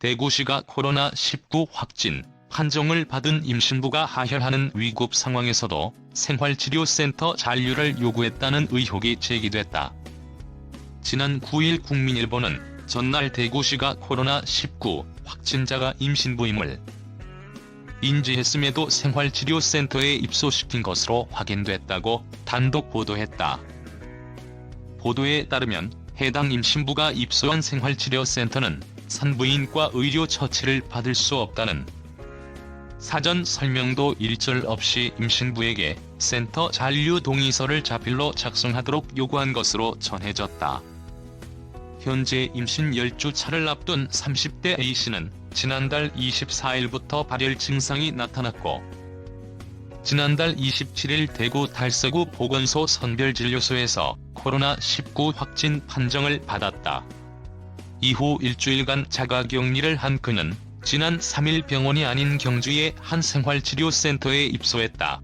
대구시가 코로나19 확진 판정을 받은 임신부가 하혈하는 위급 상황에서도 생활치료센터 잔류를 요구했다는 의혹이 제기됐다. 지난 9일 국민일보는 전날 대구시가 코로나19 확진자가 임신부임을 인지했음에도 생활치료센터에 입소시킨 것으로 확인됐다고 단독 보도했다. 보도에 따르면 해당 임신부가 입소한 생활치료센터는 산부인과 의료 처치를 받을 수 없다는 사전 설명도 일절 없이 임신부에게 센터 잔류 동의서를 자필로 작성하도록 요구한 것으로 전해졌다. 현재 임신 10주 차를 앞둔 30대 A씨는 지난달 24일부터 발열 증상이 나타났고 지난달 27일 대구 달서구 보건소 선별진료소에서 코로나19 확진 판정을 받았다. 이후 일주일간 자가격리를 한 그는 지난 3일 병원이 아닌 경주의 한 생활치료센터에 입소했다.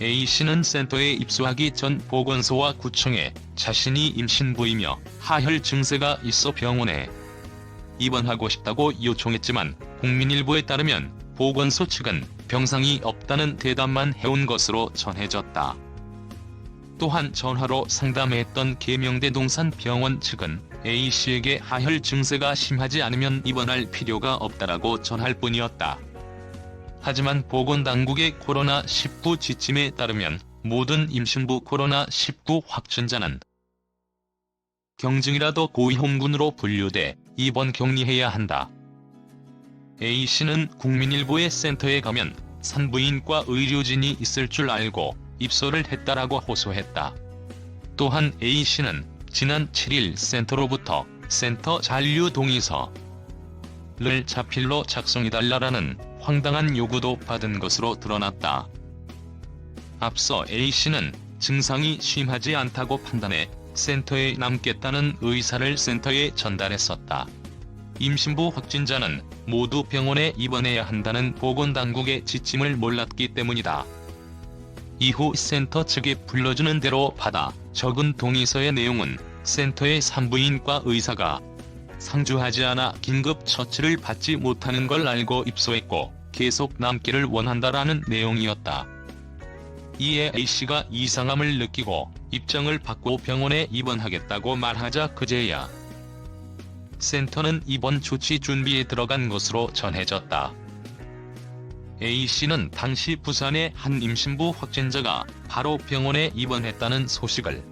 A씨는 센터에 입소하기 전 보건소와 구청에 자신이 임신부이며 하혈 증세가 있어 병원에 입원하고 싶다고 요청했지만 국민일보에 따르면 보건소 측은 병상이 없다는 대답만 해온 것으로 전해졌다. 또한 전화로 상담했던 계명대 동산병원 측은 A씨에게 하혈 증세가 심하지 않으면 입원할 필요가 없다라고 전할 뿐이었다. 하지만 보건당국의 코로나19 지침에 따르면 모든 임신부 코로나19 확진자는 경증이라도 고위험군으로 분류돼 입원 격리해야 한다. A씨는 국민일보의 센터에 가면 산부인과 의료진이 있을 줄 알고 입소를 했다라고 호소했다. 또한 A씨는 지난 7일 센터로부터 센터 잔류 동의서를 자필로 작성해달라는 황당한 요구도 받은 것으로 드러났다. 앞서 A씨는 증상이 심하지 않다고 판단해 센터에 남겠다는 의사를 센터에 전달했었다. 임신부 확진자는 모두 병원에 입원해야 한다는 보건당국의 지침을 몰랐기 때문이다. 이후 센터 측이 불러주는 대로 받아 적은 동의서의 내용은 센터의 산부인과 의사가 상주하지 않아 긴급 처치를 받지 못하는 걸 알고 입소했고 계속 남기를 원한다라는 내용이었다. 이에 A씨가 이상함을 느끼고 입장을 받고 병원에 입원하겠다고 말하자 그제야 센터는 입원 조치 준비에 들어간 것으로 전해졌다. A씨는 당시 부산의 한 임신부 확진자가 바로 병원에 입원했다는 소식을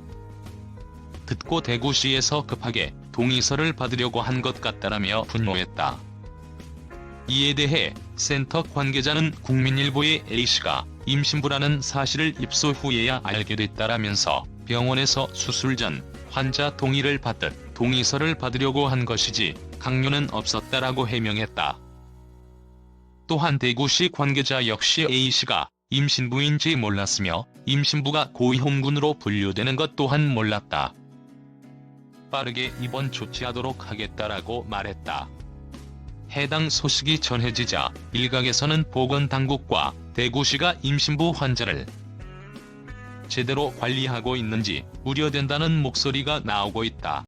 듣고 대구시에서 급하게 동의서를 받으려고 한 것 같다라며 분노했다. 이에 대해 센터 관계자는 국민일보의 A씨가 임신부라는 사실을 입소 후에야 알게 됐다라면서 병원에서 수술 전 환자 동의를 받듯 동의서를 받으려고 한 것이지 강요는 없었다라고 해명했다. 또한 대구시 관계자 역시 A씨가 임신부인지 몰랐으며 임신부가 고위험군으로 분류되는 것 또한 몰랐다. 빠르게 입원 조치하도록 하겠다라고 말했다. 해당 소식이 전해지자 일각에서는 보건당국과 대구시가 임신부 환자를 제대로 관리하고 있는지 우려된다는 목소리가 나오고 있다.